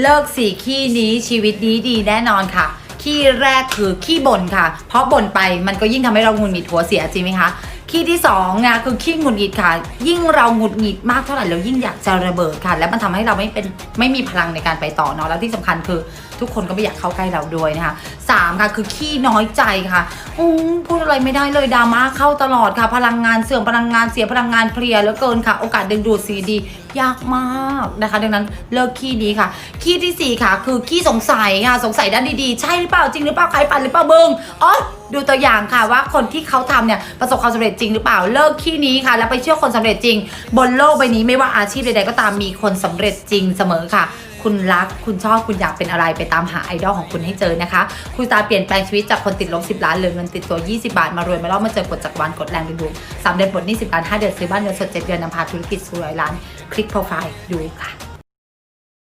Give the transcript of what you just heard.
เลิกสี่ขี้นี้ชีวิตนี้ดีแน่นอนค่ะ ขี้แรกคือขี้บ่นค่ะ เพราะบ่นไปมันก็ยิ่งทำให้เราหงุดหงิดหัวเสียจริงไหมคะขี้ที่สองนะคือขี้หงุดหงิดค่ะ ยิ่งเราหงุดหงิดมากเท่าไหร่เรายิ่งอยากจะระเบิดค่ะ แล้วมันทำให้เราไม่เป็นไม่มีพลังในการไปต่อเนาะแล้วที่สำคัญคือทุกคนก็ไม่อยากเข้าใกล้เราด้วยนะคะ สามค่ะ คือขี้น้อยใจค่ะอืมพูดอะไรไม่ได้เลยดราม่าเข้าตลอดค่ะ พลังงานเสื่อมพลังงานเสียพลังงานเพลียเหลือเกินค่ะ โอกาสดึงดูดซีดี ยากมากนะคะ ดังนั้นเลิกขี้นี้ค่ะ ขี้ที่สี่ค่ะ คือขี้สงสัยค่ะสงสัยด้านดีๆ ใช่หรือเปล่าจริงหรือเปล่าใครปั่นหรือเปล่าเบิงอ๋อดูตัวอย่างค่ะว่าคนที่เขาทำเนี่ยประสบความสำเร็จจริงหรือเปล่าเลิกขี้นี้ค่ะ แล้วไปเชื่อคนสำเร็จจริง บนโลกใบนี้ไม่ว่าอาชีพใดๆก็ตามมีคนสำเร็จจริงเสมอค่ะ คุณรัก คุณชอบคุณอยากเป็นอะไรไปตามหาไอดอลของคุณให้เจอนะคะ คุณตาเปลี่ยนแปลงชีวิตจากคนติดลบ10 ล้านเหลือเงินติดตัว 20 บาท มารวยมารอมาเจอกดจักรวาลกดแรงดึงดูดสามเดือนปลดหนี้10ล้านห้าเดือนซื้อบ้านเงินสด7เดือนนำพาธุรกิจสู่ร้อยล้าน คลิกโปรไฟล์ดูค่ะ